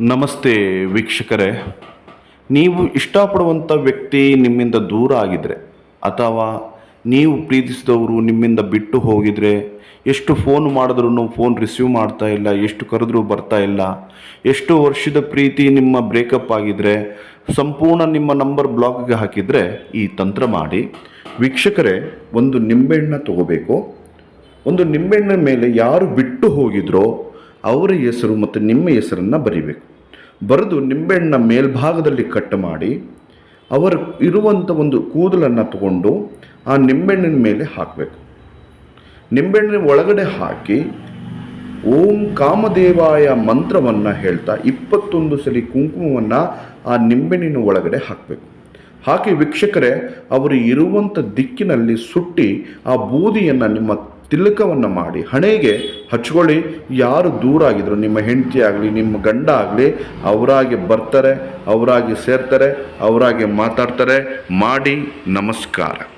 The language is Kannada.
ನಮಸ್ತೆ ವೀಕ್ಷಕರೇ. ನೀವು ಇಷ್ಟಪಡುವಂಥ ವ್ಯಕ್ತಿ ನಿಮ್ಮಿಂದ ದೂರ ಆಗಿದ್ರೆ ಅಥವಾ ನೀವು ಪ್ರೀತಿಸಿದವರು ನಿಮ್ಮಿಂದ ಬಿಟ್ಟು ಹೋಗಿದರೆ, ಎಷ್ಟು ಫೋನ್ ಮಾಡಿದ್ರೂ ಫೋನ್ ರಿಸೀವ್ ಮಾಡ್ತಾ ಇಲ್ಲ, ಎಷ್ಟು ಕರೆದ್ರೂ ಬರ್ತಾ ಇಲ್ಲ, ಎಷ್ಟು ವರ್ಷದ ಪ್ರೀತಿ ನಿಮ್ಮ ಬ್ರೇಕಪ್ ಆಗಿದ್ರೆ, ಸಂಪೂರ್ಣ ನಿಮ್ಮ ನಂಬರ್ ಬ್ಲಾಕ್ಗೆ ಹಾಕಿದರೆ ಈ ತಂತ್ರ ಮಾಡಿ. ವೀಕ್ಷಕರೇ, ಒಂದು ನಿಂಬೆಹಣ್ಣ ತಗೋಬೇಕು. ಒಂದು ನಿಂಬೆಹಣ್ಣಿನ ಮೇಲೆ ಯಾರು ಬಿಟ್ಟು ಹೋಗಿದ್ರೋ ಅವರ ಹೆಸರು ಮತ್ತು ನಿಮ್ಮ ಹೆಸರನ್ನು ಬರಿಬೇಕು. ಬರೆದು ನಿಂಬೆಹಣ್ಣ ಮೇಲ್ಭಾಗದಲ್ಲಿ ಕಟ್ ಮಾಡಿ, ಅವರು ಇರುವಂಥ ಒಂದು ಕೂದಲನ್ನು ತಗೊಂಡು ಆ ನಿಂಬೆಹಣ್ಣಿನ ಮೇಲೆ ಹಾಕಬೇಕು. ನಿಂಬೆಹಣ್ಣಿನ ಒಳಗಡೆ ಹಾಕಿ, ಓಂ ಕಾಮದೇವಾಯ ಮಂತ್ರವನ್ನು ಹೇಳ್ತಾ ಇಪ್ಪತ್ತೊಂದು ಸಲ ಕುಂಕುಮವನ್ನು ಆ ನಿಂಬೆಹಣ್ಣಿನ ಒಳಗಡೆ ಹಾಕಬೇಕು. ಹಾಕಿ ವೀಕ್ಷಕರೇ, ಅವರು ಇರುವಂಥ ದಿಕ್ಕಿನಲ್ಲಿ ಸುಟ್ಟಿ ಆ ಬೂದಿಯನ್ನು ನಿಮ್ಮ ತಿಲಕವನ್ನು ಮಾಡಿ, ಹಣೆಗೆ ಹಚ್ಕೊಳ್ಳಿ. ಯಾರು ದೂರ ಆಗಿದ್ರು, ನಿಮ್ಮ ಹೆಂಡತಿ ಆಗಲಿ, ನಿಮ್ಮ ಗಂಡ ಆಗಲಿ, ಅವರಾಗಿ ಬರ್ತಾರೆ, ಅವರಾಗಿ ಸೇರ್ತಾರೆ, ಅವರಾಗಿ ಮಾತಾಡ್ತಾರೆ. ಮಾಡಿ ನಮಸ್ಕಾರ.